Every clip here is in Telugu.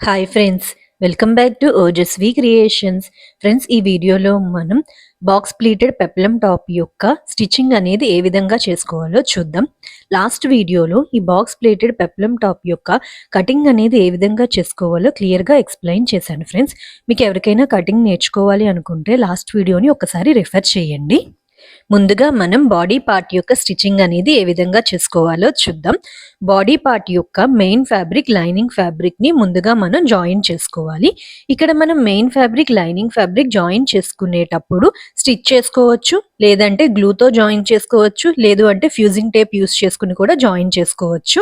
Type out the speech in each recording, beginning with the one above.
Hi friends welcome back to Ojaswi creations friends ఈ వీడియోలో మనం బాక్స్ ప్లీటెడ్ పెప్లం టాప్ యొక్క స్టిచ్చింగ్ అనేది ఏ విధంగా చేసుకోవాలో చూద్దాం. లాస్ట్ వీడియోలో ఈ బాక్స్ ప్లేటెడ్ పెప్లం టాప్ యొక్క కటింగ్ అనేది ఏ విధంగా చేసుకోవాలో క్లియర్గా ఎక్స్ప్లెయిన్ చేశాను ఫ్రెండ్స్ మీకు ఎవరికైనా కటింగ్ నేర్చుకోవాలి అనుకుంటే లాస్ట్ వీడియోని ఒకసారి రిఫర్ చేయండి. ముందుగా మనం బాడీ పార్ట్ యొక్క స్టిచ్చింగ్ అనేది ఏ విధంగా చేసుకోవాలో చూద్దాం. బాడీ పార్ట్ యొక్క మెయిన్ ఫ్యాబ్రిక్ లైనింగ్ ఫ్యాబ్రిక్ని ముందుగా మనం జాయిన్ చేసుకోవాలి. ఇక్కడ మనం main fabric lining fabric join చేసుకునేటప్పుడు స్టిచ్ చేసుకోవచ్చు లేదంటే గ్లూతో జాయిన్ చేసుకోవచ్చు లేదు అంటే ఫ్యూజింగ్ టేప్ యూస్ చేసుకుని కూడా జాయిన్ చేసుకోవచ్చు.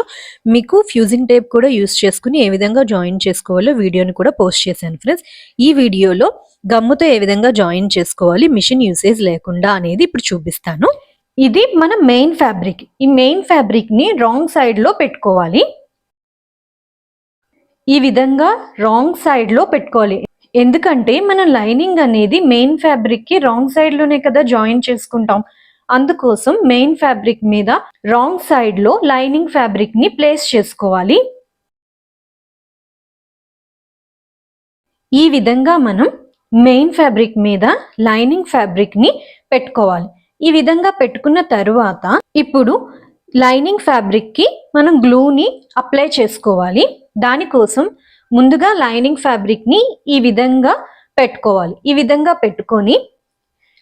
మీకు ఫ్యూజింగ్ టేప్ కూడా యూస్ చేసుకుని ఏ విధంగా జాయిన్ చేసుకోవాలో వీడియోని కూడా పోస్ట్ చేశాను ఫ్రెండ్స్ ఈ వీడియోలో గమ్ముతో ఏ విధంగా జాయిన్ చేసుకోవాలి మిషన్ యూసేజ్ లేకుండా అనేది ఇప్పుడు చూపిస్తాను. ఇది మన మెయిన్ ఫ్యాబ్రిక్. ఈ మెయిన్ ఫ్యాబ్రిక్ని రాంగ్ సైడ్లో పెట్టుకోవాలి. ఈ విధంగా రాంగ్ సైడ్లో పెట్టుకోవాలి. ఎందుకంటే మనం లైనింగ్ అనేది మెయిన్ ఫ్యాబ్రిక్కి రాంగ్ సైడ్లోనే కదా జాయిన్ చేసుకుంటాం. అందుకోసం మెయిన్ ఫ్యాబ్రిక్ మీద రాంగ్ సైడ్లో లైనింగ్ ఫ్యాబ్రిక్ని ప్లేస్ చేసుకోవాలి. ఈ విధంగా మనం మెయిన్ ఫ్యాబ్రిక్ మీద లైనింగ్ ఫ్యాబ్రిక్ని పెట్టుకోవాలి. ఈ విధంగా పెట్టుకున్న తరువాత ఇప్పుడు లైనింగ్ ఫ్యాబ్రిక్కి మనం గ్లూని అప్లై చేసుకోవాలి. దానికోసం ముందుగా లైనింగ్ ఫ్యాబ్రిక్ని ఈ విధంగా పెట్టుకోవాలి. ఈ విధంగా పెట్టుకొని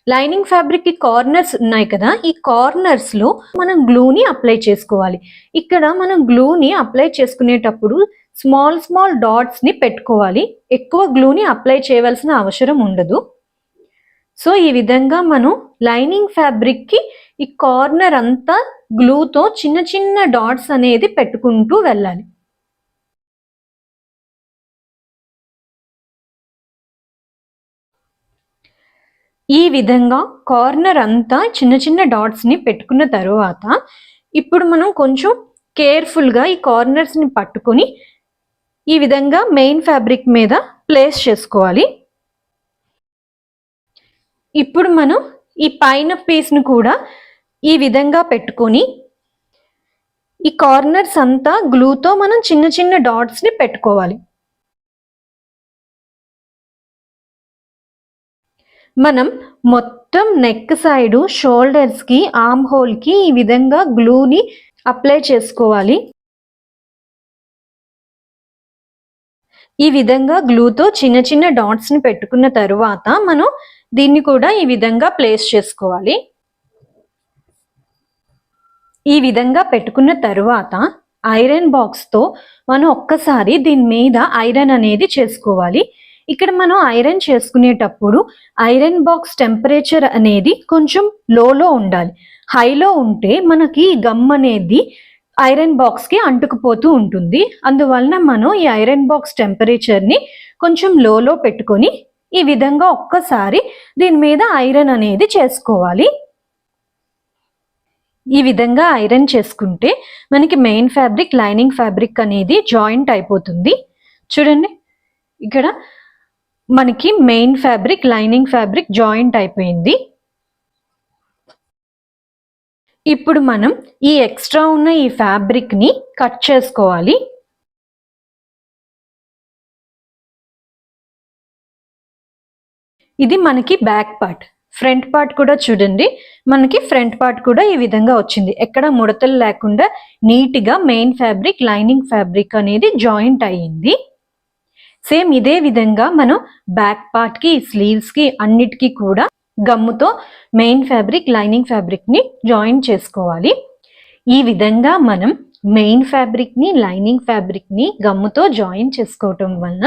లైనింగ్ ఫ్యాబ్రిక్కి కార్నర్స్ ఉన్నాయి కదా ఈ కార్నర్స్లో మనం గ్లూని అప్లై చేసుకోవాలి. ఇక్కడ మనం గ్లూని అప్లై చేసుకునేటప్పుడు స్మాల్ స్మాల్ డాట్స్ని పెట్టుకోవాలి. ఎక్కువ గ్లూని అప్లై చేయవలసిన అవసరం ఉండదు. సో ఈ విధంగా మనం లైనింగ్ ఫ్యాబ్రిక్కి ఈ కార్నర్ అంతా గ్లూతో చిన్న చిన్న డాట్స్ అనేది పెట్టుకుంటూ వెళ్ళాలి. ఈ విధంగా కార్నర్ అంతా చిన్న చిన్న డాట్స్ని పెట్టుకున్న తరువాత ఇప్పుడు మనం కొంచెం కేర్ఫుల్గా ఈ కార్నర్స్ని పట్టుకొని ఈ విధంగా మెయిన్ ఫ్యాబ్రిక్ మీద ప్లేస్ చేసుకోవాలి. ఇప్పుడు మనం ఈ పైన పీస్ను కూడా ఈ విధంగా పెట్టుకొని ఈ కార్నర్స్ అంతా గ్లూతో మనం చిన్న చిన్న డాట్స్ని పెట్టుకోవాలి. మనం మొత్తం నెక్ సైడు షోల్డర్స్కి ఆమ్ హోల్కి ఈ విధంగా గ్లూని అప్లై చేసుకోవాలి. ఈ విధంగా గ్లూతో చిన్న చిన్న డాట్స్ని పెట్టుకున్న తరువాత మనం దీన్ని కూడా ఈ విధంగా ప్లేస్ చేసుకోవాలి. ఈ విధంగా పెట్టుకున్న తరువాత ఐరన్ బాక్స్తో మనం ఒక్కసారి దీని మీద ఐరన్ అనేది చేసుకోవాలి. ఇక్కడ మనం ఐరన్ చేసుకునేటప్పుడు ఐరన్ బాక్స్ టెంపరేచర్ అనేది కొంచెం లోలో ఉండాలి. హైలో ఉంటే మనకి గమ్ అనేది ఐరన్ బాక్స్కి అంటుకుపోతూ ఉంటుంది. అందువలన మనం ఈ ఐరన్ బాక్స్ టెంపరేచర్ని కొంచెం లోలో పెట్టుకొని ఈ విధంగా ఒక్కసారి దీని మీద ఐరన్ అనేది చేసుకోవాలి. ఈ విధంగా ఐరన్ చేసుకుంటే మనకి మెయిన్ ఫ్యాబ్రిక్ లైనింగ్ ఫ్యాబ్రిక్ అనేది జాయింట్ అయిపోతుంది. చూడండి ఇక్కడ మనకి main fabric lining fabric joint అయిపోయింది. ఇప్పుడు మనం ఈ ఎక్స్ట్రా ఉన్న ఈ ఫ్యాబ్రిక్ని కట్ చేసుకోవాలి. ఇది మనకి బ్యాక్ పార్ట్ ఫ్రంట్ పార్ట్ కూడా చూడండి. మనకి ఫ్రంట్ పార్ట్ కూడా ఈ విధంగా వచ్చింది. ఎక్కడ ముడతలు లేకుండా నీట్గా మెయిన్ ఫ్యాబ్రిక్ లైనింగ్ ఫ్యాబ్రిక్ అనేది జాయింట్ అయ్యింది. సేమ్ ఇదే విధంగా మనం బ్యాక్ పార్ట్కి స్లీవ్స్కి అన్నిటికీ కూడా గమ్ముతో మెయిన్ ఫ్యాబ్రిక్ లైనింగ్ ఫ్యాబ్రిక్ని జాయిన్ చేసుకోవాలి. ఈ విధంగా మనం మెయిన్ ఫ్యాబ్రిక్ని లైనింగ్ ఫ్యాబ్రిక్ని గమ్ముతో జాయిన్ చేసుకోవటం వలన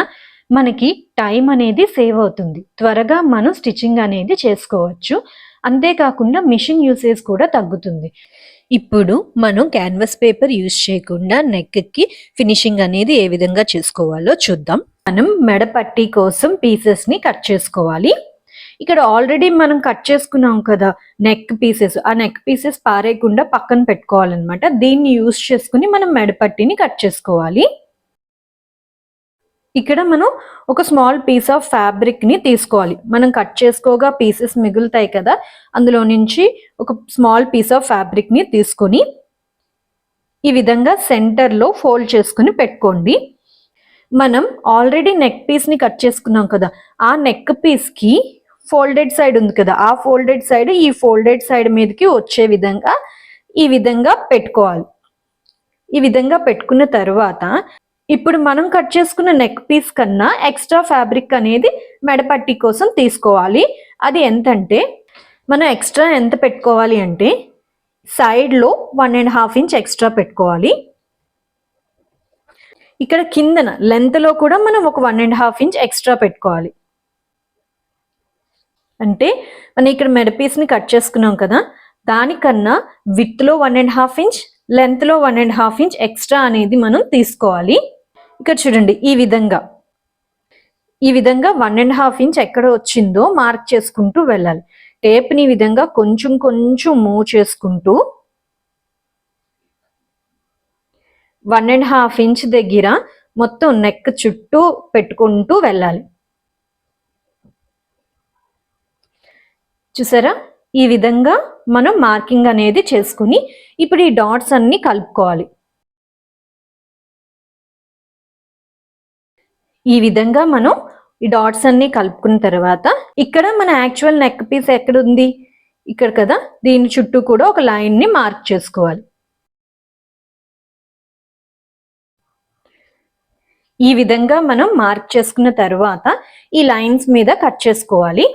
మనకి టైం అనేది సేవ్ అవుతుంది. త్వరగా మనం స్టిచ్చింగ్ అనేది చేసుకోవచ్చు. అంతేకాకుండా మిషన్ యూసేజ్ కూడా తగ్గుతుంది. ఇప్పుడు మనం క్యాన్వాస్ పేపర్ యూస్ చేయకుండా నెక్కి ఫినిషింగ్ అనేది ఏ విధంగా చేసుకోవాలో చూద్దాం. మనం మెడపట్టి కోసం పీసెస్ని కట్ చేసుకోవాలి. ఇక్కడ ఆల్రెడీ మనం కట్ చేసుకున్నాం కదా నెక్ పీసెస్ ఆ నెక్ పీసెస్ పారేయకుండా పక్కన పెట్టుకోవాలన్నమాట. దీన్ని యూస్ చేసుకుని మనం మెడపట్టిని కట్ చేసుకోవాలి. ఇక్కడ మనం ఒక స్మాల్ పీస్ ఆఫ్ ఫ్యాబ్రిక్ని తీసుకోవాలి. మనం కట్ చేసుకోగా పీసెస్ మిగులుతాయి కదా అందులో నుంచి ఒక స్మాల్ పీస్ ఆఫ్ ఫ్యాబ్రిక్ని తీసుకొని ఈ విధంగా సెంటర్లో ఫోల్డ్ చేసుకుని పెట్టుకోండి. మనం ఆల్రెడీ నెక్ పీస్ని కట్ చేసుకున్నాం కదా ఆ నెక్ పీస్కి ఫోల్డెడ్ సైడ్ ఉంది కదా ఆ ఫోల్డెడ్ సైడ్ ఈ ఫోల్డెడ్ సైడ్ మీదకి వచ్చే విధంగా ఈ విధంగా పెట్టుకోవాలి. ఈ విధంగా పెట్టుకున్న తర్వాత ఇప్పుడు మనం కట్ చేసుకున్న నెక్ పీస్ కన్నా ఎక్స్ట్రా ఫ్యాబ్రిక్ అనేది మెడపట్టి కోసం తీసుకోవాలి. అది ఎంతంటే మనం ఎక్స్ట్రా ఎంత పెట్టుకోవాలి అంటే సైడ్లో one and half inch extra పెట్టుకోవాలి. ఇక్కడ కిందన లెంత్లో కూడా మనం ఒక one and half inch extra పెట్టుకోవాలి. అంటే మనం ఇక్కడ మెడపీస్ని కట్ చేసుకున్నాం కదా దానికన్నా విత్లో వన్ అండ్ హాఫ్ ఇంచ్ లెంత్లో one and half inch extra అనేది మనం తీసుకోవాలి. ఇక్కడ చూడండి ఈ విధంగా. ఈ విధంగా వన్ అండ్ హాఫ్ ఇంచ్ ఎక్కడ వచ్చిందో మార్క్ చేసుకుంటూ వెళ్ళాలి. టేప్ని ఈ విధంగా కొంచెం కొంచెం మూవ్ చేసుకుంటూ వన్ అండ్ హాఫ్ ఇంచ్ దగ్గర మొత్తం నెక్ చుట్టూ పెట్టుకుంటూ వెళ్ళాలి. చూసారా? ఈ విధంగా మనం మార్కింగ్ అనేది చేసుకుని ఇప్పుడు ఈ డాట్స్ అన్ని కలుపుకోవాలి. ఈ విధంగా మనం ఈ డాట్స్ అన్ని కలుపుకున్న తర్వాత ఇక్కడ మన యాక్చువల్ నెక్ పీస్ ఎక్కడ ఉంది ఇక్కడ కదా? దీని చుట్టూ కూడా ఒక లైన్ని మార్క్ చేసుకోవాలి. ఈ విధంగా మనం మార్క్ చేసుకున్న తర్వాత ఈ లైన్స్ మీద కట్ చేసుకోవాలి.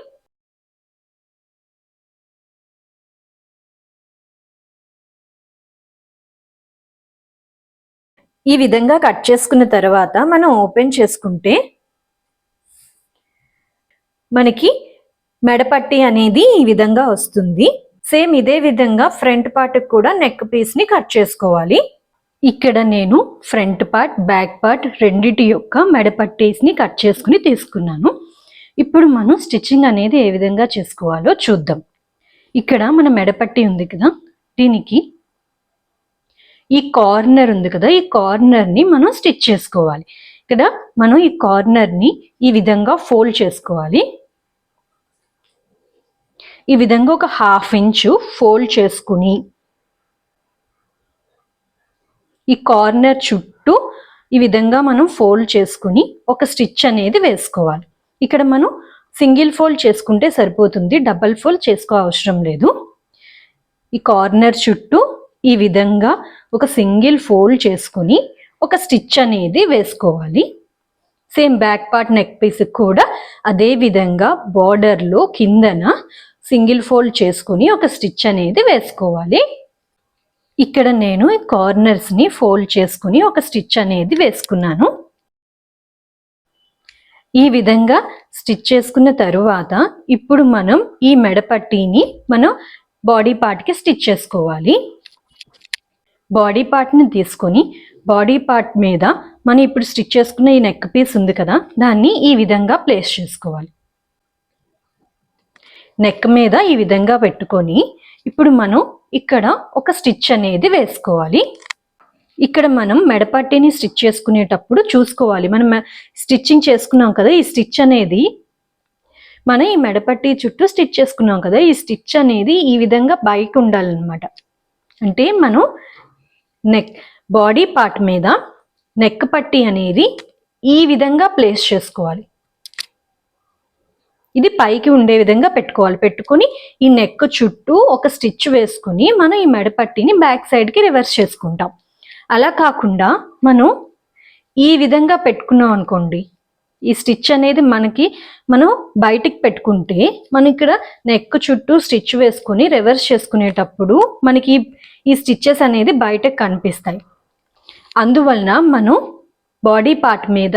ఈ విధంగా కట్ చేసుకున్న తర్వాత మనం ఓపెన్ చేసుకుంటే మనకి మెడపట్టి అనేది ఈ విధంగా వస్తుంది. సేమ్ ఇదే విధంగా ఫ్రంట్ పార్ట్ కూడా నెక్ పీస్ని కట్ చేసుకోవాలి. ఇక్కడ నేను ఫ్రంట్ పార్ట్ బ్యాక్ పార్ట్ రెండిటి యొక్క మెడపట్టేస్ని కట్ చేసుకుని తీసుకున్నాను. ఇప్పుడు మనం స్టిచ్చింగ్ అనేది ఏ విధంగా చేసుకోవాలో చూద్దాం. ఇక్కడ మన మెడపట్టి ఉంది కదా దీనికి ఈ కార్నర్ ఉంది కదా ఈ కార్నర్ని మనం స్టిచ్ చేసుకోవాలి. ఇక్కడ మనం ఈ కార్నర్ని ఈ విధంగా ఫోల్డ్ చేసుకోవాలి. ఈ విధంగా ఒక హాఫ్ ఇంచు ఫోల్డ్ చేసుకుని ఈ కార్నర్ చుట్టూ ఈ విధంగా మనం ఫోల్డ్ చేసుకుని ఒక స్టిచ్ అనేది వేసుకోవాలి. ఇక్కడ మనం సింగిల్ ఫోల్డ్ చేసుకుంటే సరిపోతుంది డబల్ ఫోల్డ్ చేసుకో అవసరం లేదు. ఈ కార్నర్ చుట్టూ ఈ విధంగా ఒక సింగిల్ ఫోల్డ్ చేసుకుని ఒక స్టిచ్ అనేది వేసుకోవాలి. Same back part neck piece కూడా అదే విధంగా బార్డర్లో కిందన సింగిల్ ఫోల్డ్ చేసుకుని ఒక స్టిచ్ అనేది వేసుకోవాలి. ఇక్కడ నేను కార్నర్స్ని ఫోల్డ్ చేసుకుని ఒక స్టిచ్ అనేది వేసుకున్నాను. ఈ విధంగా స్టిచ్ చేసుకున్న తరువాత ఇప్పుడు మనం ఈ మెడపట్టీని మనం బాడీ పార్ట్కి స్టిచ్ చేసుకోవాలి. బాడీ పార్ట్ని తీసుకొని బాడీ పార్ట్ మీద మనం ఇప్పుడు స్టిచ్ చేసుకున్న ఈ నెక్ పీస్ ఉంది కదా దాన్ని ఈ విధంగా ప్లేస్ చేసుకోవాలి. నెక్ మీద ఈ విధంగా పెట్టుకొని ఇప్పుడు మనం ఇక్కడ ఒక స్టిచ్ అనేది వేసుకోవాలి. ఇక్కడ మనం మెడపట్టిని స్టిచ్ చేసుకునేటప్పుడు చూసుకోవాలి. మనం స్టిచ్చింగ్ చేసుకున్నాం కదా ఈ స్టిచ్ అనేది. మనం ఈ మెడపట్టి చుట్టూ స్టిచ్ చేసుకున్నాం కదా ఈ స్టిచ్ అనేది ఈ విధంగా బయట ఉండాలన్నమాట. అంటే మనం నెక్ బాడీ పార్ట్ మీద నెక్ పట్టి అనేది ఈ విధంగా ప్లేస్ చేసుకోవాలి. ఇది పైకి ఉండే విధంగా పెట్టుకోవాలి. పెట్టుకుని ఈ నెక్ చుట్టూ ఒక స్టిచ్ వేసుకుని మనం ఈ మెడపట్టిని బ్యాక్ సైడ్కి రివర్స్ చేసుకుంటాం. అలా కాకుండా మనం ఈ విధంగా పెట్టుకున్నాం అనుకోండి ఈ స్టిచ్ అనేది మనకి మనం బయటికి పెట్టుకుంటే మనం ఇక్కడ నెక్ చుట్టూ స్టిచ్ వేసుకుని రివర్స్ చేసుకునేటప్పుడు మనకి ఈ స్టిచ్చెస్ అనేది బయటకు కనిపిస్తాయి. అందువలన మనం బాడీ పార్ట్ మీద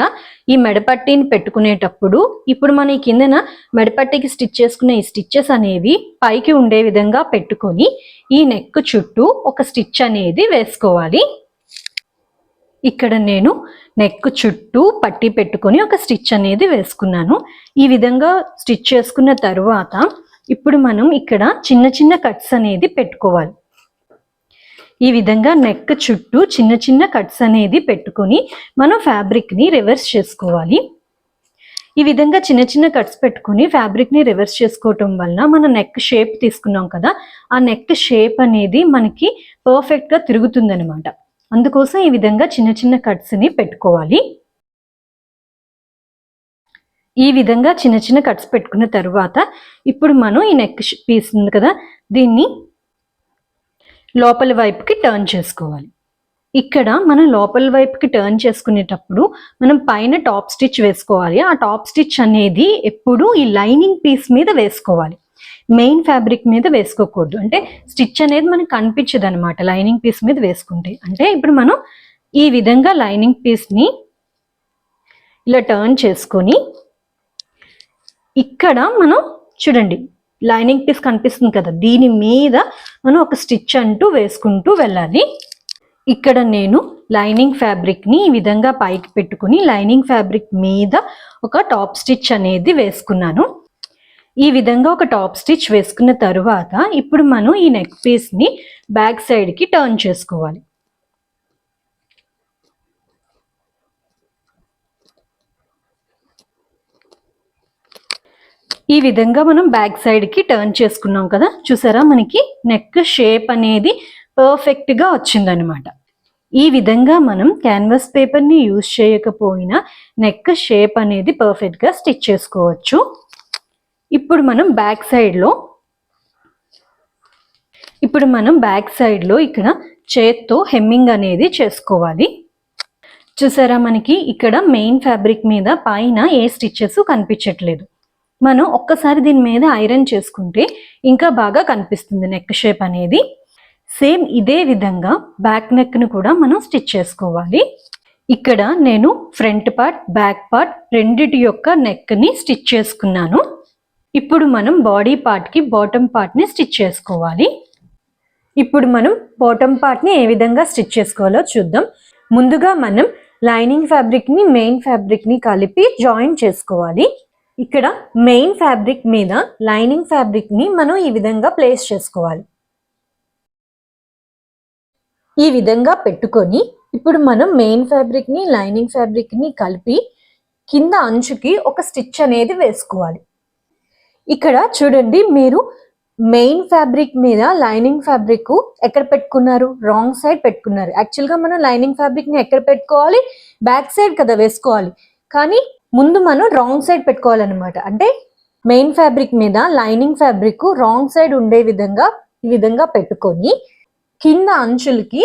ఈ మెడపట్టిని పెట్టుకునేటప్పుడు ఇప్పుడు మన ఈ కిందన మెడపట్టికి స్టిచ్ చేసుకునే ఈ స్టిచ్చెస్ అనేవి పైకి ఉండే విధంగా పెట్టుకొని ఈ నెక్ చుట్టూ ఒక స్టిచ్ అనేది వేసుకోవాలి. ఇక్కడ నేను నెక్ చుట్టూ పట్టి పెట్టుకొని ఒక స్టిచ్ అనేది వేసుకున్నాను. ఈ విధంగా స్టిచ్ చేసుకున్న తర్వాత ఇప్పుడు మనం ఇక్కడ చిన్న చిన్న కట్స్ అనేది పెట్టుకోవాలి. ఈ విధంగా నెక్ చుట్టూ చిన్న చిన్న కట్స్ అనేది పెట్టుకొని మనం ఫ్యాబ్రిక్ని రివర్స్ చేసుకోవాలి. ఈ విధంగా చిన్న చిన్న కట్స్ పెట్టుకుని ఫ్యాబ్రిక్ని రివర్స్ చేసుకోవటం వలన మన నెక్ షేప్ తీసుకున్నాం కదా ఆ నెక్ షేప్ అనేది మనకి పర్ఫెక్ట్గా తిరుగుతుందనమాట అందుకోసం ఈ విధంగా చిన్న చిన్న కట్స్ని పెట్టుకోవాలి. ఈ విధంగా చిన్న చిన్న కట్స్ పెట్టుకున్న తర్వాత ఇప్పుడు మనం ఈ నెక్ పీస్ ఉంది కదా దీన్ని లోపల వైపుకి టర్న్ చేసుకోవాలి. ఇక్కడ మనం లోపల వైపుకి టర్న్ చేసుకునేటప్పుడు మనం పైన టాప్ స్టిచ్ వేసుకోవాలి. ఆ టాప్ స్టిచ్ అనేది ఎప్పుడు ఈ లైనింగ్ పీస్ మీద వేసుకోవాలి. మెయిన్ ఫ్యాబ్రిక్ మీద వేసుకోకూడదు. అంటే స్టిచ్ అనేది మనకు కనిపించదు అనమాట లైనింగ్ పీస్ మీద వేసుకుంటే. అంటే ఇప్పుడు మనం ఈ విధంగా లైనింగ్ పీస్ని ఇలా టర్న్ చేసుకొని ఇక్కడ మనం చూడండి లైనింగ్ పీస్ కనిపిస్తుంది కదా దీని మీద మనం ఒక స్టిచ్ అంటూ వేసుకుంటూ వెళ్ళాలి. ఇక్కడ నేను లైనింగ్ ఫ్యాబ్రిక్ని ఈ విధంగా పైకి పెట్టుకుని లైనింగ్ ఫ్యాబ్రిక్ మీద ఒక టాప్ స్టిచ్ అనేది వేసుకున్నాను. ఈ విధంగా ఒక టాప్ స్టిచ్ వేసుకున్న తరువాత ఇప్పుడు మనం ఈ నెక్ పీస్ని బ్యాక్ సైడ్కి టర్న్ చేసుకోవాలి. ఈ విధంగా మనం బ్యాక్ సైడ్కి టర్న్ చేసుకున్నాం కదా? చూసారా మనకి నెక్ షేప్ అనేది పర్ఫెక్ట్గా వచ్చిందనమాట ఈ విధంగా మనం క్యాన్వాస్ పేపర్ని యూజ్ చేయకపోయినా నెక్ షేప్ అనేది పర్ఫెక్ట్గా స్టిచ్ చేసుకోవచ్చు. ఇప్పుడు మనం బ్యాక్ సైడ్లో ఇప్పుడు మనం బ్యాక్ సైడ్లో ఇక్కడ చేత్తో హెమ్మింగ్ అనేది చేసుకోవాలి. చూసారా మనకి ఇక్కడ మెయిన్ ఫ్యాబ్రిక్ మీద పైన ఏ స్టిచ్చెస్ కనిపించట్లేదు. మనం ఒక్కసారి దీని మీద ఐరన్ చేసుకుంటే ఇంకా బాగా కనిపిస్తుంది నెక్ షేప్ అనేది. సేమ్ ఇదే విధంగా బ్యాక్ నెక్ను కూడా మనం స్టిచ్ చేసుకోవాలి. ఇక్కడ నేను ఫ్రంట్ పార్ట్ బ్యాక్ పార్ట్ రెండిటి యొక్క నెక్ని స్టిచ్ చేసుకున్నాను. ఇప్పుడు మనం బాడీ పార్ట్కి బాటమ్ పార్ట్ని స్టిచ్ చేసుకోవాలి. ఇప్పుడు మనం బాటమ్ పార్ట్ని ఏ విధంగా స్టిచ్ చేసుకోవాలో చూద్దాం. ముందుగా మనం లైనింగ్ ఫ్యాబ్రిక్ని మెయిన్ ఫ్యాబ్రిక్ని కలిపి జాయిన్ చేసుకోవాలి. ఇక్కడ మెయిన్ ఫ్యాబ్రిక్ మీద లైనింగ్ ఫ్యాబ్రిక్ని మనం ఈ విధంగా ప్లేస్ చేసుకోవాలి. ఈ విధంగా పెట్టుకొని ఇప్పుడు మనం మెయిన్ ఫ్యాబ్రిక్ని లైనింగ్ ఫ్యాబ్రిక్ని కలిపి కింద అంచుకి ఒక స్టిచ్ అనేది వేసుకోవాలి. ఇక్కడ చూడండి మీరు మెయిన్ ఫ్యాబ్రిక్ మీద లైనింగ్ ఫ్యాబ్రిక్ ఎక్కడ పెట్టుకున్నారు? రాంగ్ సైడ్ పెట్టుకున్నారు. యాక్చువల్గా మనం లైనింగ్ ఫ్యాబ్రిక్ని ఎక్కడ పెట్టుకోవాలి? బ్యాక్ సైడ్ కదా వేసుకోవాలి. కానీ ముందు మనం రాంగ్ సైడ్ పెట్టుకోవాలన్నమాట. అంటే మెయిన్ ఫ్యాబ్రిక్ మీద లైనింగ్ ఫ్యాబ్రిక్ రాంగ్ సైడ్ ఉండే విధంగా ఈ విధంగా పెట్టుకొని కింద అంచులకి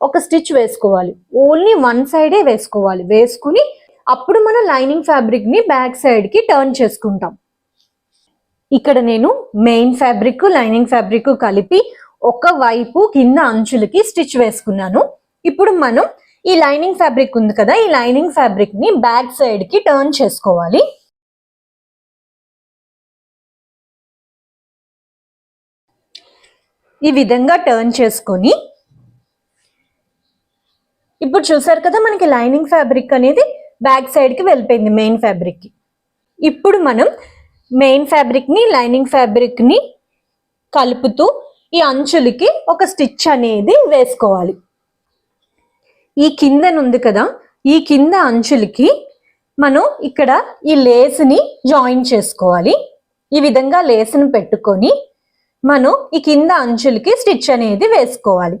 ఒక స్టిచ్ వేసుకోవాలి. ఓన్లీ వన్ సైడే వేసుకోవాలి. వేసుకుని అప్పుడు మనం లైనింగ్ ఫ్యాబ్రిక్ని బ్యాక్ సైడ్కి టర్న్ చేసుకుంటాం. ఇక్కడ నేను మెయిన్ ఫ్యాబ్రిక్ లైనింగ్ ఫ్యాబ్రిక్ కలిపి ఒక వైపు కింద అంచులకి స్టిచ్ వేసుకున్నాను. ఇప్పుడు మనం ఈ లైనింగ్ ఫ్యాబ్రిక్ ఉంది కదా ఈ లైనింగ్ ఫ్యాబ్రిక్ని బ్యాక్ సైడ్కి టర్న్ చేసుకోవాలి. ఈ విధంగా టర్న్ చేసుకొని ఇప్పుడు చూసారు కదా మనకి లైనింగ్ ఫ్యాబ్రిక్ అనేది బ్యాక్ సైడ్కి వెళ్ళిపోయింది మెయిన్ ఫ్యాబ్రిక్కి. ఇప్పుడు మనం మెయిన్ ఫ్యాబ్రిక్ని లైనింగ్ ఫ్యాబ్రిక్ని కలుపుతూ ఈ అంచులకి ఒక స్టిచ్ అనేది వేసుకోవాలి. ఈ కిందనుంది కదా ఈ కింద అంచులకి మనం ఇక్కడ ఈ లేస్ని జాయిన్ చేసుకోవాలి. ఈ విధంగా లేస్ని పెట్టుకొని మనం ఈ కింద అంచులకి స్టిచ్ అనేది వేసుకోవాలి.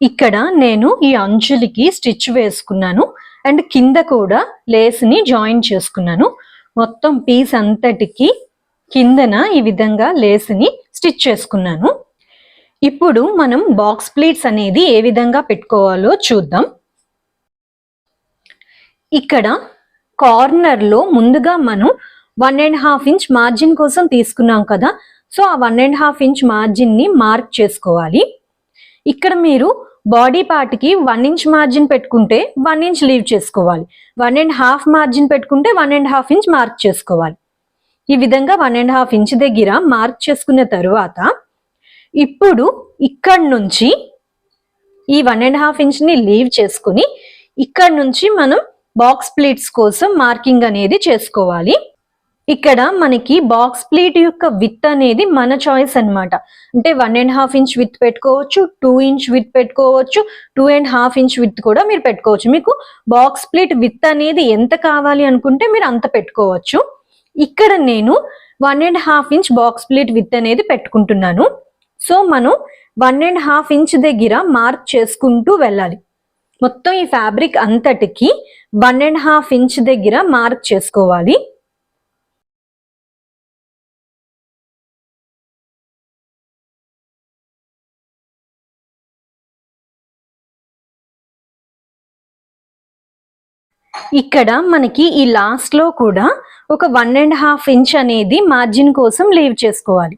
ఇక్కడ నేను ఈ అంచులకి స్టిచ్ వేసుకున్నాను. అండ్ కింద కూడా లేస్ని జాయిన్ చేసుకున్నాను. మొత్తం పీస్ అంతటికి కిందన ఈ విధంగా లేస్ని స్టిచ్ చేసుకున్నాను. ఇప్పుడు మనం బాక్స్ ప్లీట్స్ అనేది ఏ విధంగా పెట్టుకోవాలో చూద్దాం. ఇక్కడ కార్నర్లో ముందుగా మనం one and half inch margin కోసం తీసుకున్నాం కదా. సో ఆ వన్ అండ్ హాఫ్ ఇంచ్ మార్జిన్ని మార్క్ చేసుకోవాలి. ఇక్కడ మీరు బాడీ పార్ట్కి వన్ ఇంచ్ మార్జిన్ పెట్టుకుంటే వన్ ఇంచ్ లీవ్ చేసుకోవాలి. వన్ అండ్ హాఫ్ మార్జిన్ పెట్టుకుంటే one and half inch mark చేసుకోవాలి. ఈ విధంగా వన్ అండ్ హాఫ్ ఇంచ్ దగ్గర మార్క్ చేసుకున్న తరువాత ఇప్పుడు ఇక్కడ నుంచి ఈ వన్ అండ్ హాఫ్ ఇంచ్ని లీవ్ చేసుకుని ఇక్కడ నుంచి మనం బాక్స్ ప్లేట్స్ కోసం మార్కింగ్ అనేది చేసుకోవాలి. ఇక్కడ మనకి బాక్స్ ప్లేట్ యొక్క విత్ అనేది మన చాయిస్ అన్నమాట. అంటే one and half inch width పెట్టుకోవచ్చు టూ ఇంచ్ విత్ పెట్టుకోవచ్చు two and half inch width కూడా మీరు పెట్టుకోవచ్చు. మీకు బాక్స్ ప్లేట్ విత్ అనేది ఎంత కావాలి అనుకుంటే మీరు అంత పెట్టుకోవచ్చు. ఇక్కడ నేను one and half inch box pleat width అనేది పెట్టుకుంటున్నాను. సో మనం వన్ అండ్ హాఫ్ ఇంచ్ దగ్గర మార్క్ చేసుకుంటూ వెళ్ళాలి. మొత్తం ఈ ఫ్యాబ్రిక్ అంతటికి వన్ అండ్ హాఫ్ ఇంచ్ దగ్గర మార్క్ చేసుకోవాలి. ఇక్కడ మనకి ఈ లాస్ట్లో కూడా ఒక వన్ అండ్ హాఫ్ ఇంచ్ అనేది మార్జిన్ కోసం లీవ్ చేసుకోవాలి.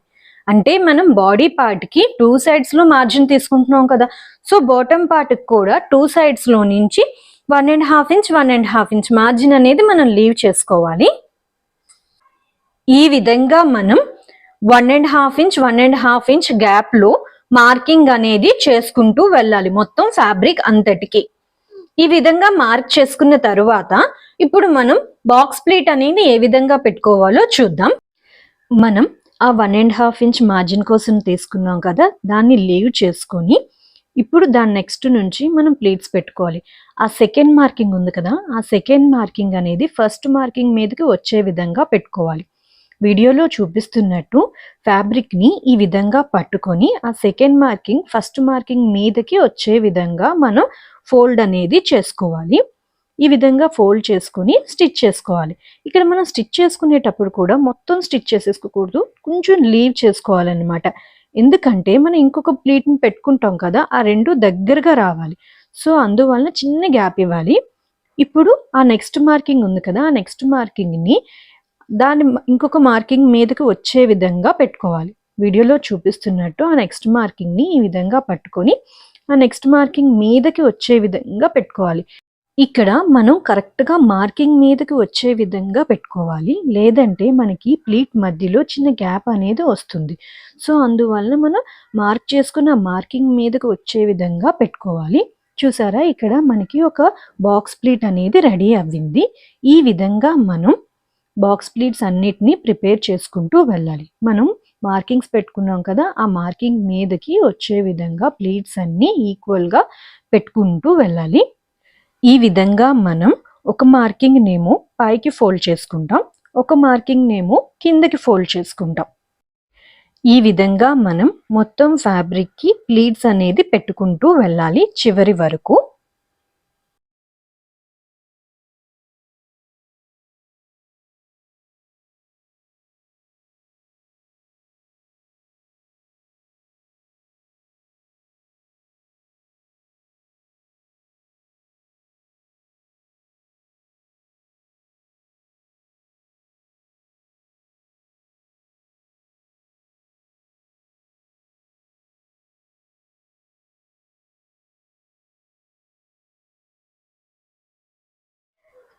అంటే మనం బాడీ పార్ట్కి టూ సైడ్స్లో మార్జిన్ తీసుకుంటున్నాం కదా. సో బాటమ్ పార్ట్ కూడా టూ సైడ్స్లో నుంచి one and half inch one and half inch margin అనేది మనం లీవ్ చేసుకోవాలి. ఈ విధంగా మనం one and half inch one and half inch గ్యాప్లో మార్కింగ్ అనేది చేసుకుంటూ వెళ్ళాలి. మొత్తం ఫ్యాబ్రిక్ అంతటికి. ఈ విధంగా మార్క్ చేసుకున్న తరువాత ఇప్పుడు మనం బాక్స్ ప్లేట్ అనేది ఏ విధంగా పెట్టుకోవాలో చూద్దాం. మనం ఆ one and half inch margin కోసం తీసుకున్నాం కదా దాన్ని లీవ్ చేసుకొని ఇప్పుడు దాని నెక్స్ట్ నుంచి మనం ప్లేట్స్ పెట్టుకోవాలి. ఆ సెకండ్ మార్కింగ్ ఉంది కదా ఆ సెకండ్ మార్కింగ్ అనేది ఫస్ట్ మార్కింగ్ మీదకి వచ్చే విధంగా పెట్టుకోవాలి. వీడియోలో చూపిస్తున్నట్టు ఫ్యాబ్రిక్ని ఈ విధంగా పట్టుకొని ఆ సెకండ్ మార్కింగ్ ఫస్ట్ మార్కింగ్ మీదకి వచ్చే విధంగా మనం ఫోల్డ్ అనేది చేసుకోవాలి. ఈ విధంగా ఫోల్డ్ చేసుకొని స్టిచ్ చేసుకోవాలి. ఇక్కడ మనం స్టిచ్ చేసుకునేటప్పుడు కూడా మొత్తం స్టిచ్ చేసేసుకోకూడదు. కొంచెం లీవ్ చేసుకోవాలన్నమాట. ఎందుకంటే మనం ఇంకొక ప్లీట్ని పెట్టుకుంటాం కదా ఆ రెండు దగ్గరగా రావాలి. సో అందువలన చిన్న గ్యాప్ ఇవ్వాలి. ఇప్పుడు ఆ నెక్స్ట్ మార్కింగ్ ఉంది కదా ఆ నెక్స్ట్ మార్కింగ్ని దాని ఇంకొక మార్కింగ్ మీదకి వచ్చే విధంగా పెట్టుకోవాలి. వీడియోలో చూపిస్తున్నట్టు ఆ నెక్స్ట్ మార్కింగ్ని ఈ విధంగా పట్టుకొని ఆ నెక్స్ట్ మార్కింగ్ మీదకి వచ్చే విధంగా పెట్టుకోవాలి. ఇక్కడ మనం కరెక్ట్గా మార్కింగ్ మీదకి వచ్చే విధంగా పెట్టుకోవాలి. లేదంటే మనకి ప్లీట్ మధ్యలో చిన్న గ్యాప్ అనేది వస్తుంది. సో అందువలన మనం మార్క్ చేసుకున్న మార్కింగ్ మీదకి వచ్చే విధంగా పెట్టుకోవాలి. చూసారా? ఇక్కడ మనకి ఒక బాక్స్ ప్లీట్ అనేది రెడీ అవ్వింది. ఈ విధంగా మనం బాక్స్ ప్లీట్స్ అన్నిటినీ ప్రిపేర్ చేసుకుంటూ వెళ్ళాలి. మనం మార్కింగ్స్ పెట్టుకున్నాం కదా ఆ మార్కింగ్ మీదకి వచ్చే విధంగా ప్లీట్స్ అన్నీ ఈక్వల్గా పెట్టుకుంటూ వెళ్ళాలి. ఈ విధంగా మనం ఒక మార్కింగ్ నేమో పైకి ఫోల్డ్ చేసుకుంటాం ఒక మార్కింగ్ నేమో కిందకి ఫోల్డ్ చేసుకుంటాం. ఈ విధంగా మనం మొత్తం ఫ్యాబ్రిక్కి ప్లీట్స్ అనేది పెట్టుకుంటూ వెళ్ళాలి చివరి వరకు.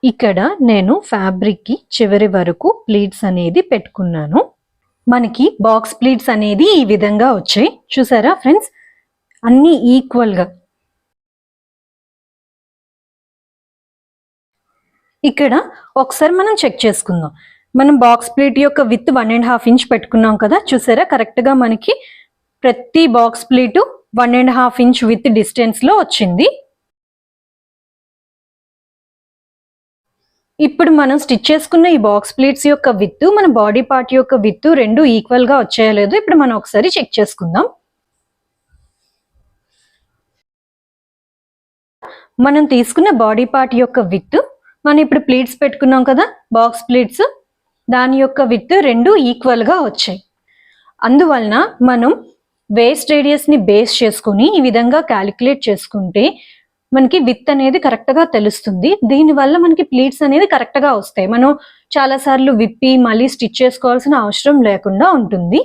ఇక్కడ నేను ఫ్యాబ్రిక్కి చివరి వరకు ప్లీట్స్ అనేది పెట్టుకున్నాను. మనకి బాక్స్ ప్లీట్స్ అనేది ఈ విధంగా వచ్చాయి. చూసారా ఫ్రెండ్స్? అన్ని ఈక్వల్గా ఇక్కడ ఒకసారి మనం చెక్ చేసుకుందాం. మనం బాక్స్ ప్లేట్ యొక్క width one and half inch పెట్టుకున్నాం కదా? చూసారా? కరెక్ట్గా మనకి ప్రతి box pleat one and half inch width డిస్టెన్స్లో వచ్చింది. ఇప్పుడు మనం స్టిచ్ చేసుకున్న ఈ బాక్స్ ప్లేట్స్ యొక్క విత్తు మన బాడీ పార్ట్ యొక్క విత్తు రెండు ఈక్వల్గా వచ్చాయో లేదో ఇప్పుడు మనం ఒకసారి చెక్ చేసుకుందాం. మనం తీసుకున్న బాడీ పార్ట్ యొక్క విత్తు మనం ఇప్పుడు ప్లేట్స్ పెట్టుకున్నాం కదా బాక్స్ ప్లేట్స్ దాని యొక్క విత్తు రెండు ఈక్వల్గా వచ్చాయి. అందువలన మనం వేస్ట్ రేడియస్ని బేస్ చేసుకుని ఈ విధంగా క్యాలిక్యులేట్ చేసుకుంటే మనకి విత్ అనేది కరెక్ట్గా తెలుస్తుంది. దీనివల్ల మనకి ప్లీట్స్ అనేది కరెక్ట్గా వస్తాయి. మనం చాలా సార్లు విప్పి మళ్ళీ స్టిచ్ చేసుకోవాల్సిన అవసరం లేకుండా ఉంటుంది.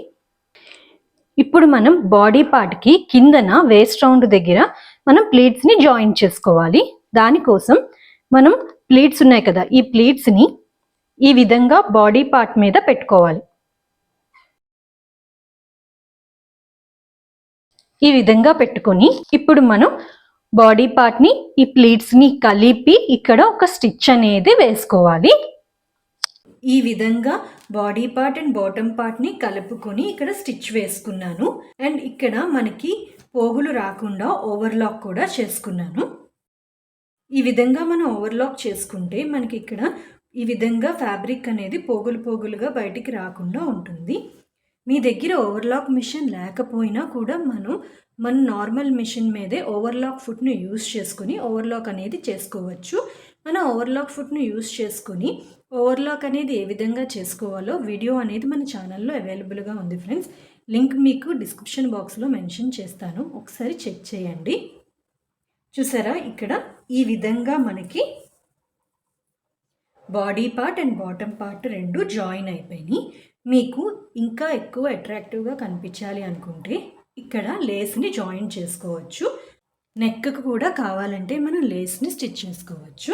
ఇప్పుడు మనం బాడీ పార్ట్కి కిందన వేస్ట్ రౌండ్ దగ్గర మనం ప్లీట్స్ని జాయిన్ చేసుకోవాలి. దానికోసం మనం ప్లీట్స్ ఉన్నాయి కదా ఈ ప్లీట్స్ని ఈ విధంగా బాడీ పార్ట్ మీద పెట్టుకోవాలి. ఈ విధంగా పెట్టుకొని ఇప్పుడు మనం బాడీ పార్ట్ని ఈ ప్లీట్స్ని కలిపి ఇక్కడ ఒక స్టిచ్ అనేది వేసుకోవాలి. ఈ విధంగా బాడీ పార్ట్ అండ్ బాటమ్ పార్ట్ని కలుపుకొని ఇక్కడ స్టిచ్ వేసుకున్నాను. అండ్ ఇక్కడ మనకి పోగులు రాకుండా ఓవర్లాక్ కూడా చేసుకున్నాను. ఈ విధంగా మనం ఓవర్లాక్ చేసుకుంటే మనకి ఇక్కడ ఈ విధంగా ఫ్యాబ్రిక్ అనేది పోగులు పోగులుగా బయటికి రాకుండా ఉంటుంది. మీ దగ్గర ఓవర్లాక్ మిషన్ లేకపోయినా కూడా మనం మన నార్మల్ మిషన్ మీదే ఓవర్లాక్ ఫుట్ను యూస్ చేసుకుని ఓవర్లాక్ అనేది చేసుకోవచ్చు. మన ఓవర్లాక్ ఫుట్ను యూస్ చేసుకుని ఓవర్లాక్ అనేది ఏ విధంగా చేసుకోవాలో వీడియో అనేది మన ఛానల్లో అవైలబుల్గా ఉంది ఫ్రెండ్స్. లింక్ మీకు డిస్క్రిప్షన్ బాక్స్లో మెన్షన్ చేస్తాను. ఒకసారి చెక్ చేయండి. చూసారా? ఇక్కడ ఈ విధంగా మనకి body part and bottom part రెండు జాయిన్ అయిపోయినాయి. మీకు ఇంకా ఎక్కువ అట్రాక్టివ్గా కనిపించాలి అనుకుంటే ఇక్కడ లేస్ని జాయిన్ చేసుకోవచ్చు. నెక్కు కూడా కావాలంటే మనం లేస్ని స్టిచ్ చేసుకోవచ్చు.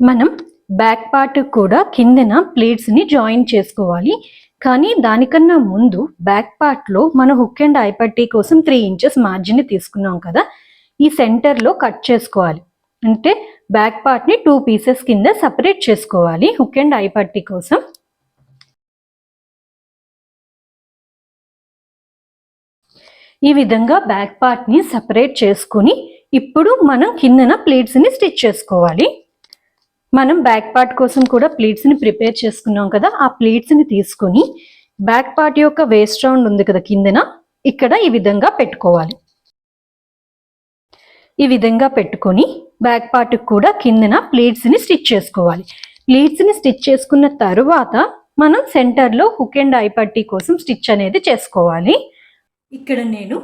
మనం బ్యాక్ పార్ట్ కూడా కిందన ప్లేట్స్ని జాయిన్ చేసుకోవాలి. కానీ దానికన్నా ముందు బ్యాక్ పార్ట్లో మన హుక్ అండ్ ఐపట్టి కోసం త్రీ ఇంచెస్ మార్జిన్ తీసుకున్నాం కదా ఈ సెంటర్లో కట్ చేసుకోవాలి. అంటే బ్యాక్ పార్ట్ని టూ పీసెస్ కింద సపరేట్ చేసుకోవాలి హుక్ అండ్ ఐపట్టి కోసం. ఈ విధంగా బ్యాక్ పార్ట్ని సపరేట్ చేసుకుని ఇప్పుడు మనం కిందన ప్లేట్స్ని స్టిచ్ చేసుకోవాలి. మనం బ్యాక్ పార్ట్ కోసం కూడా ప్లేట్స్ని ప్రిపేర్ చేసుకున్నాం కదా ఆ ప్లేట్స్ని తీసుకొని బ్యాక్ పార్ట్ యొక్క వేస్ట్ రౌండ్ ఉంది కదా కిందన ఇక్కడ ఈ విధంగా పెట్టుకోవాలి. ఈ విధంగా పెట్టుకొని బ్యాక్ పార్ట్ కూడా కిందన ప్లేట్స్ని స్టిచ్ చేసుకోవాలి. ప్లేట్స్ని స్టిచ్ చేసుకున్న తరువాత మనం సెంటర్లో హుక్ అండ్ ఐ పట్టీ కోసం స్టిచ్ అనేది చేసుకోవాలి. ఇక్కడ నేను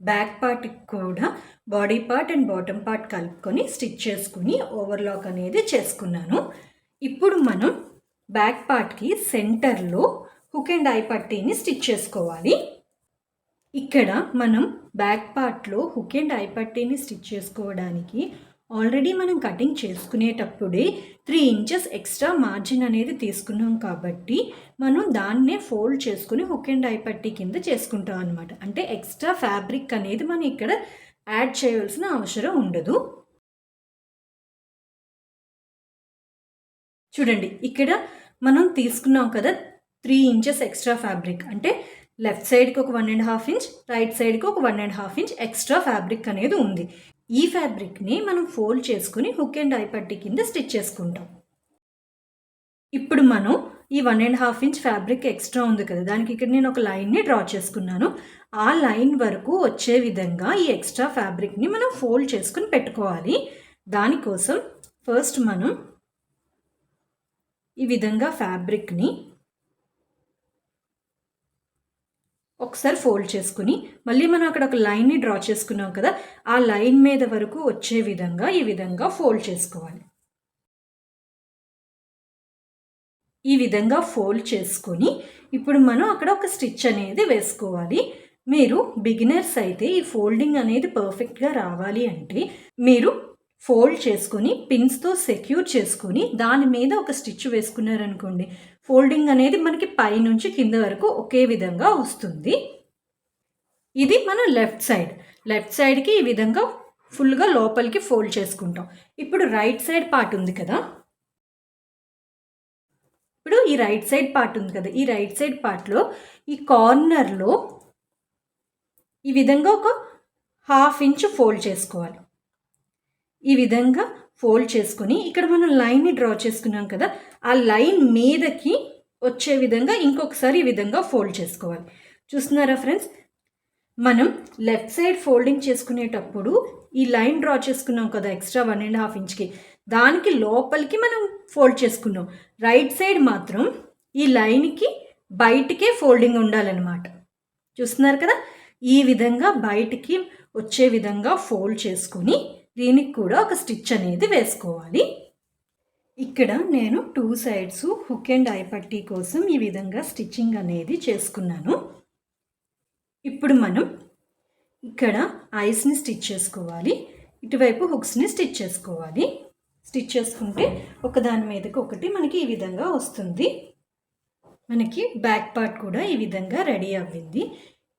బ్యాక్ పార్ట్ కూడా body part and bottom part కలుపుకొని స్టిచ్ చేసుకుని ఓవర్లాక్ అనేది చేసుకున్నాను. ఇప్పుడు మనం బ్యాక్ పార్ట్కి సెంటర్లో హుక్ అండ్ ఐ పట్టీని స్టిచ్ చేసుకోవాలి. ఇక్కడ మనం బ్యాక్ పార్ట్లో హుక్ అండ్ ఐ పట్టీని స్టిచ్ చేసుకోవడానికి ఆల్రెడీ మనం కటింగ్ చేసుకునేటప్పుడే త్రీ ఇంచెస్ ఎక్స్ట్రా మార్జిన్ అనేది తీసుకున్నాం కాబట్టి మనం దాన్నే ఫోల్డ్ చేసుకుని హుక్ అండ్ ఐ పట్టి కింద చేసుకుంటాం అనమాట అంటే ఎక్స్ట్రా ఫ్యాబ్రిక్ అనేది మనం ఇక్కడ యాడ్ చేయవలసిన అవసరం ఉండదు. చూడండి ఇక్కడ మనం తీసుకున్నాం కదా త్రీ ఇంచెస్ ఎక్స్ట్రా ఫ్యాబ్రిక్ అంటే లెఫ్ట్ సైడ్కి ఒక one and half inch right సైడ్కి ఒక one and half inch extra fabric అనేది ఉంది. ఈ ఫ్యాబ్రిక్ని మనం ఫోల్డ్ చేసుకుని హుక్ అండ్ ఐ పట్టి కింద స్టిచ్ చేసుకుంటాం. ఇప్పుడు మనం ఈ one and half inch fabric extra ఉంది కదా దానికి ఇక్కడ నేను ఒక లైన్ని డ్రా చేసుకున్నాను. ఆ లైన్ వరకు వచ్చే విధంగా ఈ ఎక్స్ట్రా ఫ్యాబ్రిక్ని మనం ఫోల్డ్ చేసుకుని పెట్టుకోవాలి. దానికోసం ఫస్ట్ మనం ఈ విధంగా ఫ్యాబ్రిక్ని ఒకసారి ఫోల్డ్ చేసుకుని మళ్ళీ మనం అక్కడ ఒక లైన్ని డ్రా చేసుకున్నాం కదా ఆ లైన్ మీద వరకు వచ్చే విధంగా ఈ విధంగా ఫోల్డ్ చేసుకోవాలి. ఈ విధంగా ఫోల్డ్ చేసుకొని ఇప్పుడు మనం అక్కడ ఒక స్టిచ్ అనేది వేసుకోవాలి. మీరు బిగినర్స్ అయితే ఈ ఫోల్డింగ్ అనేది పర్ఫెక్ట్గా రావాలి అంటే మీరు ఫోల్డ్ చేసుకొని పిన్స్తో సెక్యూర్ చేసుకొని దాని మీద ఒక స్టిచ్ వేసుకున్నారనుకోండి ఫోల్డింగ్ అనేది మనకి పైనుంచి కింద వరకు ఒకే విధంగా వస్తుంది. ఇది మన లెఫ్ట్ సైడ్. లెఫ్ట్ సైడ్కి ఈ విధంగా ఫుల్గా లోపలికి ఫోల్డ్ చేసుకుంటాం. ఇప్పుడు రైట్ సైడ్ పార్ట్ ఉంది కదా. ఇప్పుడు ఈ రైట్ సైడ్ పార్ట్ ఉంది కదా. ఈ రైట్ సైడ్ పార్ట్లో ఈ కార్నర్లో ఈ విధంగా ఒక హాఫ్ ఇంచ్ ఫోల్డ్ చేసుకోవాలి. ఈ విధంగా ఫోల్డ్ చేసుకొని ఇక్కడ మనం లైన్ని డ్రా చేసుకున్నాం కదా ఆ లైన్ మీదకి వచ్చే విధంగా ఇంకొకసారి ఈ విధంగా ఫోల్డ్ చేసుకోవాలి. చూస్తున్నారా ఫ్రెండ్స్? మనం లెఫ్ట్ సైడ్ ఫోల్డింగ్ చేసుకునేటప్పుడు ఈ లైన్ డ్రా చేసుకున్నాం కదా ఎక్స్ట్రా వన్ అండ్ హాఫ్ ఇంచ్కి దానికి లోపలికి మనం ఫోల్డ్ చేసుకున్నాం. రైట్ సైడ్ మాత్రం ఈ లైన్కి బయటికే ఫోల్డింగ్ ఉండాలన్నమాట. చూస్తున్నారు కదా? ఈ విధంగా బయటికి వచ్చే విధంగా ఫోల్డ్ చేసుకుని దీనికి కూడా ఒక స్టిచ్ అనేది వేసుకోవాలి. ఇక్కడ నేను two sides hook and eye పట్టీ కోసం ఈ విధంగా స్టిచ్చింగ్ అనేది చేసుకున్నాను. ఇప్పుడు మనం ఇక్కడ ఐస్ని స్టిచ్ చేసుకోవాలి. ఇటువైపు హుక్స్ని స్టిచ్ చేసుకోవాలి. స్టిచ్ చేసుకుంటే ఒకదాని మీదకి ఒకటి మనకి ఈ విధంగా వస్తుంది. మనకి బ్యాక్ పార్ట్ కూడా ఈ విధంగా రెడీ అవ్వింది.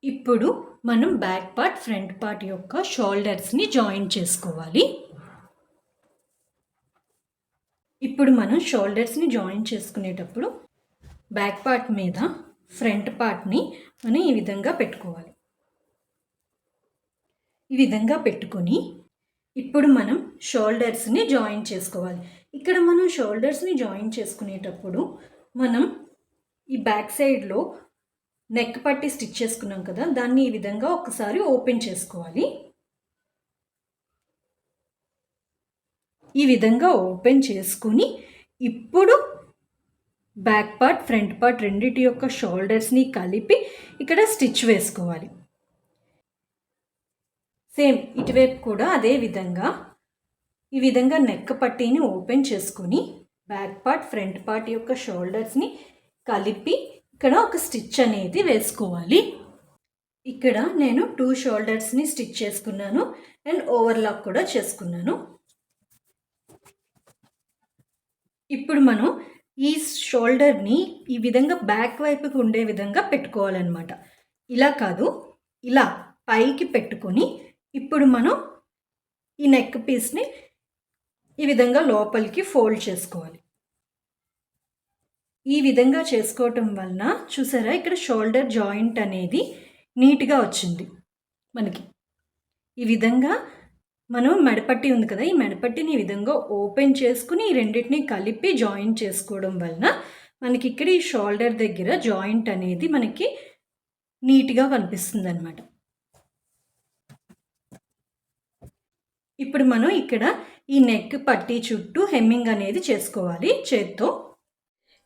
ఇప్పుడు మనం బ్యాక్ పార్ట్ ఫ్రంట్ పార్ట్ యొక్క షోల్డర్స్ని జాయిన్ చేసుకోవాలి. ఇప్పుడు మనం షోల్డర్స్ని జాయిన్ చేసుకునేటప్పుడు బ్యాక్ పార్ట్ మీద ఫ్రంట్ పార్ట్ని మనం ఈ విధంగా పెట్టుకోవాలి. ఈ విధంగా పెట్టుకొని ఇప్పుడు మనం షోల్డర్స్ని జాయిన్ చేసుకోవాలి. ఇక్కడ మనం షోల్డర్స్ని జాయిన్ చేసుకునేటప్పుడు మనం ఈ బ్యాక్ సైడ్లో నెక్ పట్టి స్టిచ్ చేసుకున్నాం కదా దాన్ని ఈ విధంగా ఒకసారి ఓపెన్ చేసుకోవాలి. ఈ విధంగా ఓపెన్ చేసుకుని ఇప్పుడు బ్యాక్ పార్ట్ ఫ్రంట్ పార్ట్ రెండింటి యొక్క షోల్డర్స్ని కలిపి ఇక్కడ స్టిచ్ వేసుకోవాలి. సేమ్ ఇటువైపు కూడా అదే విధంగా ఈ విధంగా నెక్ పట్టీని ఓపెన్ చేసుకుని బ్యాక్ పార్ట్ ఫ్రంట్ పార్ట్ యొక్క షోల్డర్స్ని కలిపి ఇక్కడ ఒక స్టిచ్ అనేది వేసుకోవాలి. ఇక్కడ నేను టూ షోల్డర్స్ని స్టిచ్ చేసుకున్నాను. అండ్ ఓవర్లాక్ కూడా చేసుకున్నాను. ఇప్పుడు మనం ఈ షోల్డర్ని ఈ విధంగా బ్యాక్ వైపుకి ఉండే విధంగా పెట్టుకోవాలన్నమాట. ఇలా కాదు ఇలా పైకి పెట్టుకొని ఇప్పుడు మనం ఈ నెక్ పీస్ని ఈ విధంగా లోపలికి ఫోల్డ్ చేసుకోవాలి. ఈ విధంగా చేసుకోవటం వలన చూసారా ఇక్కడ షోల్డర్ జాయింట్ అనేది నీట్గా వచ్చింది మనకి. ఈ విధంగా మనం మెడపట్టి ఉంది కదా ఈ మెడపట్టిని ఈ విధంగా ఓపెన్ చేసుకుని ఈ రెండింటిని కలిపి జాయింట్ చేసుకోవడం వలన మనకి ఇక్కడ ఈ షోల్డర్ దగ్గర జాయింట్ అనేది మనకి నీట్గా కనిపిస్తుంది అనమాట ఇప్పుడు మనం ఇక్కడ ఈ నెక్ పట్టి చుట్టూ హెమ్మింగ్ అనేది చేసుకోవాలి చేత్తో.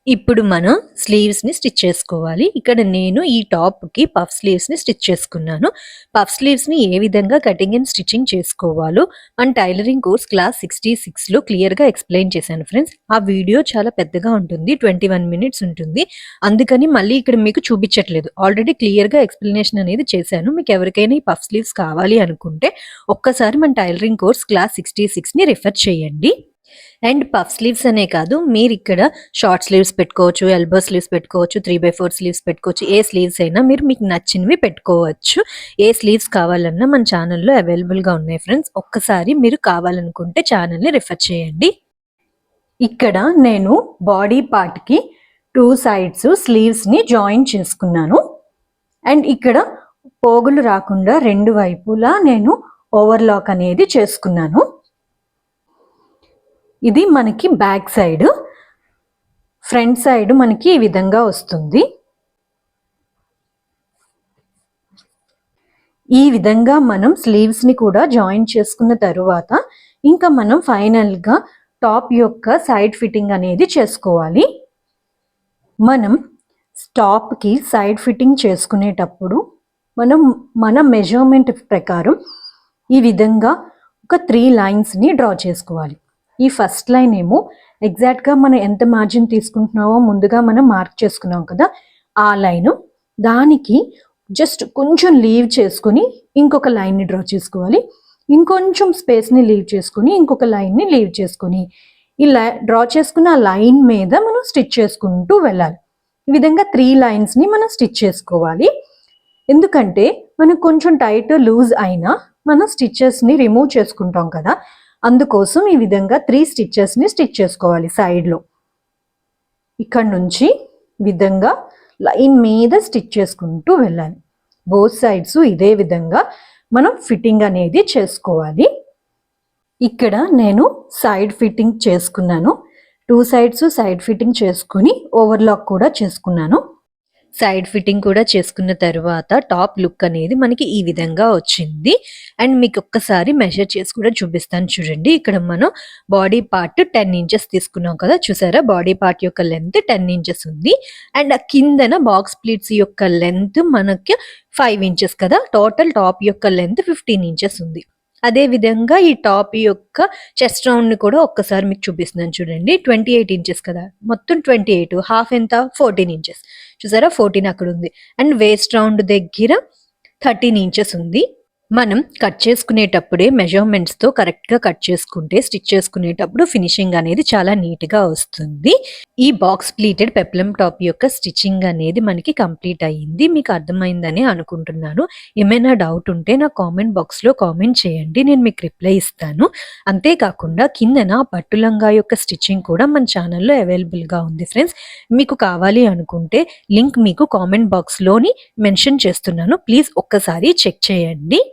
ఇప్పుడు మనం స్లీవ్స్ని స్టిచ్ చేసుకోవాలి. ఇక్కడ నేను ఈ టాప్కి పఫ్ స్లీవ్స్ని స్టిచ్ చేసుకున్నాను. పఫ్ స్లీవ్స్ని ఏ విధంగా కటింగ్ అండ్ స్టిచ్చింగ్ చేసుకోవాలో మన టైలరింగ్ కోర్స్ క్లాస్ సిక్స్టీ సిక్స్లో క్లియర్గా ఎక్స్ప్లెయిన్ చేశాను ఫ్రెండ్స్ ఆ వీడియో చాలా పెద్దగా ఉంటుంది ట్వంటీ వన్ మినిట్స్ ఉంటుంది. అందుకని మళ్ళీ ఇక్కడ మీకు చూపించట్లేదు. ఆల్రెడీ క్లియర్గా ఎక్స్ప్లెనేషన్ అనేది చేశాను. మీకు ఎవరికైనా ఈ పఫ్ స్లీవ్స్ కావాలి అనుకుంటే ఒక్కసారి మన టైలరింగ్ కోర్స్ క్లాస్ సిక్స్టీ సిక్స్ని రిఫర్ చేయండి. అండ్ పఫ్ స్లీవ్స్ అనే కాదు మీరు ఇక్కడ షార్ట్ స్లీవ్స్ పెట్టుకోవచ్చు ఎల్బో స్లీవ్స్ పెట్టుకోవచ్చు త్రీ బై ఫోర్ స్లీవ్స్ పెట్టుకోవచ్చు ఏ స్లీవ్స్ అయినా మీరు మీకు నచ్చినవి పెట్టుకోవచ్చు. ఏ స్లీవ్స్ కావాలన్నా మన ఛానల్లో అవైలబుల్గా ఉన్నాయి ఫ్రెండ్స్. ఒక్కసారి మీరు కావాలనుకుంటే ఛానల్ని రిఫర్ చేయండి. ఇక్కడ నేను బాడీ పార్ట్కి టూ సైడ్స్ స్లీవ్స్ని జాయిన్ చేసుకున్నాను. అండ్ ఇక్కడ పోగులు రాకుండా రెండు వైపులా నేను ఓవర్లాక్ అనేది చేసుకున్నాను. ఇది మనకి బ్యాక్ సైడ్ ఫ్రంట్ సైడ్ మనకి ఈ విధంగా వస్తుంది. ఈ విధంగా మనం స్లీవ్స్ని కూడా జాయిన్ చేసుకున్న తరువాత ఇంకా మనం ఫైనల్గా టాప్ యొక్క సైడ్ ఫిట్టింగ్ అనేది చేసుకోవాలి. మనం టాప్కి సైడ్ ఫిట్టింగ్ చేసుకునేటప్పుడు మనం మన మెజర్మెంట్ ప్రకారం ఈ విధంగా ఒక త్రీ లైన్స్ని డ్రా చేసుకోవాలి. ఈ ఫస్ట్ లైన్ ఏమో ఎగ్జాక్ట్గా మనం ఎంత మార్జిన్ తీసుకుంటున్నామో ముందుగా మనం మార్క్ చేసుకున్నాం కదా ఆ లైను దానికి జస్ట్ కొంచెం లీవ్ చేసుకుని ఇంకొక లైన్ని డ్రా చేసుకోవాలి. ఇంకొంచెం స్పేస్ని లీవ్ చేసుకుని ఇంకొక లైన్ని లీవ్ చేసుకుని ఈ లై డ్రా చేసుకున్న ఆ లైన్ మీద మనం స్టిచ్ చేసుకుంటూ వెళ్ళాలి. ఈ విధంగా త్రీ లైన్స్ని మనం స్టిచ్ చేసుకోవాలి. ఎందుకంటే మనకు కొంచెం టైట్ లూజ్ అయినా మనం స్టిచ్చెస్ని రిమూవ్ చేసుకుంటాం కదా అందుకోసం ఈ విధంగా త్రీ స్టిచ్చెస్ని స్టిచ్ చేసుకోవాలి సైడ్లో ఇక్కడ నుంచి విధంగా లైన్ మీద స్టిచ్ చేసుకుంటూ వెళ్ళాలి. బోత్ సైడ్స్ ఇదే విధంగా మనం ఫిట్టింగ్ అనేది చేసుకోవాలి. ఇక్కడ నేను సైడ్ ఫిట్టింగ్ చేసుకున్నాను. టూ సైడ్స్ సైడ్ ఫిట్టింగ్ చేసుకుని ఓవర్లాక్ కూడా చేసుకున్నాను. సైడ్ ఫిట్టింగ్ కూడా చేసుకున్న తర్వాత టాప్ లుక్ అనేది మనకి ఈ విధంగా వచ్చింది. అండ్ మీకు ఒక్కసారి మెషర్ చేసి కూడా చూపిస్తాను చూడండి. ఇక్కడ మనం బాడీ పార్ట్ టెన్ ఇంచెస్ తీసుకున్నాం కదా చూసారా? బాడీ పార్ట్ యొక్క లెంత్ టెన్ ఇంచెస్ ఉంది. అండ్ ఆ కిందన బాక్స్ ప్లీట్స్ యొక్క లెంత్ మనకి ఫైవ్ ఇంచెస్ కదా? టోటల్ టాప్ యొక్క లెంత్ ఫిఫ్టీన్ ఇంచెస్ ఉంది. అదే విధంగా ఈ టాప్ యొక్క చెస్ట్ రౌండ్ని కూడా ఒక్కసారి మీకు చూపిస్తున్నాను చూడండి. ట్వంటీ ఎయిట్ ఇంచెస్ కదా. మొత్తం ట్వంటీ ఎయిట్. హాఫ్ ఎంత? Fourteen inches. చూసారా? ఫోర్టీన్ అక్కడ ఉంది. అండ్ వేస్ట్ రౌండ్ దగ్గర థర్టీన్ ఇంచెస్ ఉంది. మనం కట్ చేసుకునేటప్పుడే మెజర్మెంట్స్తో కరెక్ట్గా కట్ చేసుకుంటే స్టిచ్ చేసుకునేటప్పుడు ఫినిషింగ్ అనేది చాలా నీట్గా వస్తుంది. ఈ బాక్స్ ప్లీటెడ్ పెప్లం టాప్ యొక్క స్టిచ్చింగ్ అనేది మనకి కంప్లీట్ అయ్యింది. మీకు అర్థమైందని అనుకుంటున్నాను. ఏమైనా డౌట్ ఉంటే నా కామెంట్ బాక్స్లో కామెంట్ చేయండి. నేను మీకు రిప్లై ఇస్తాను. అంతేకాకుండా కిందన పట్టు లంగా యొక్క స్టిచ్చింగ్ కూడా మన ఛానల్లో అవైలబుల్గా ఉంది ఫ్రెండ్స్ మీకు కావాలి అనుకుంటే లింక్ మీకు కామెంట్ బాక్స్లోని మెన్షన్ చేస్తున్నాను. ప్లీజ్ ఒక్కసారి చెక్ చేయండి.